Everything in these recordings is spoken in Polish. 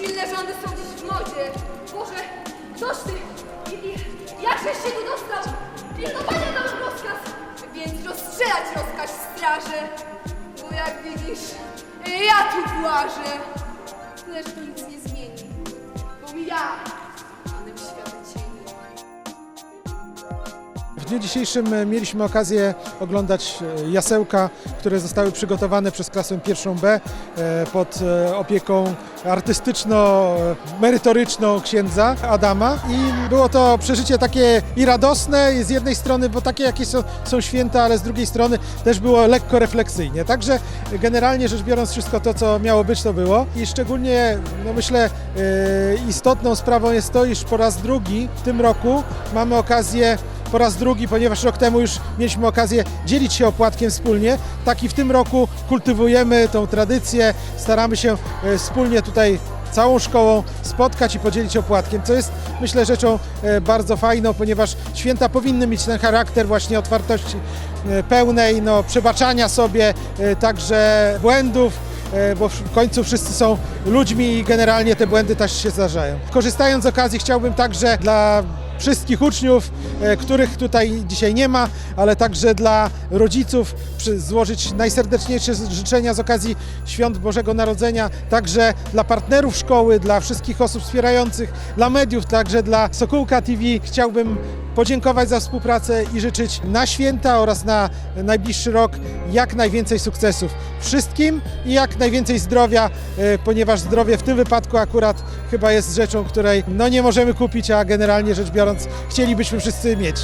silne rządy są dziś w modzie. Boże, ktoś ty! Jakżeś się tu dostał? Pilnowania dałem rozkaz, więc rozstrzelać rozkaz straży. Bo jak widzisz, ja tu włażę. Że to nic nie zmieni. Bo ja, dniu dzisiejszym e, mieliśmy okazję oglądać e, jasełka, które zostały przygotowane przez klasę pierwszą B e, pod opieką artystyczno-merytoryczną księdza Adama i było to przeżycie takie i radosne i z jednej strony, bo takie jakie są, są święta, ale z drugiej strony też było lekko refleksyjnie. Także generalnie rzecz biorąc wszystko to, co miało być, to było i szczególnie no myślę istotną sprawą jest to, iż po raz drugi w tym roku mamy okazję po raz drugi, ponieważ rok temu już mieliśmy okazję dzielić się opłatkiem wspólnie. Tak i w tym roku kultywujemy tą tradycję, staramy się e, wspólnie tutaj całą szkołą spotkać i podzielić opłatkiem, co jest myślę rzeczą e, bardzo fajną, ponieważ święta powinny mieć ten charakter właśnie otwartości e, pełnej, no, przebaczania sobie także błędów, bo w końcu wszyscy są ludźmi i generalnie te błędy też się zdarzają. Korzystając z okazji chciałbym także dla wszystkich uczniów, e, których tutaj dzisiaj nie ma, ale także dla rodziców złożyć najserdeczniejsze życzenia z okazji Świąt Bożego Narodzenia, także dla partnerów szkoły, dla wszystkich osób wspierających, dla mediów, także dla Sokółka TV. Chciałbym podziękować za współpracę i życzyć na święta oraz na najbliższy rok jak najwięcej sukcesów wszystkim i jak najwięcej zdrowia, e, ponieważ zdrowie w tym wypadku akurat chyba jest rzeczą, której no nie możemy kupić, a generalnie rzecz biorąc chcielibyśmy wszyscy mieć.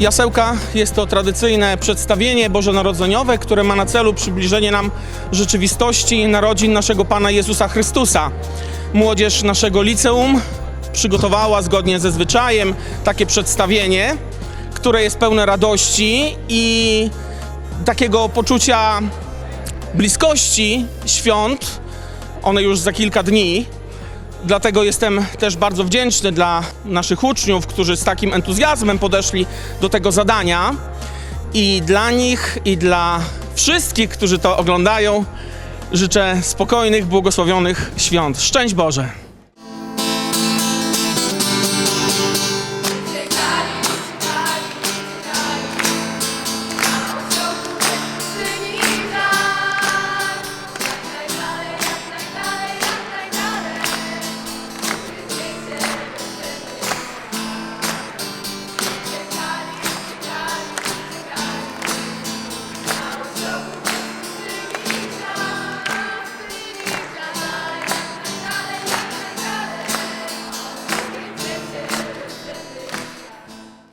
Jasełka jest to tradycyjne przedstawienie bożonarodzeniowe, które ma na celu przybliżenie nam rzeczywistości narodzin naszego Pana Jezusa Chrystusa. Młodzież naszego liceum przygotowała zgodnie ze zwyczajem takie przedstawienie, które jest pełne radości i takiego poczucia bliskości świąt. One już za kilka dni. Dlatego jestem też bardzo wdzięczny dla naszych uczniów, którzy z takim entuzjazmem podeszli do tego zadania. I dla nich, i dla wszystkich, którzy to oglądają, życzę spokojnych, błogosławionych świąt. Szczęść Boże!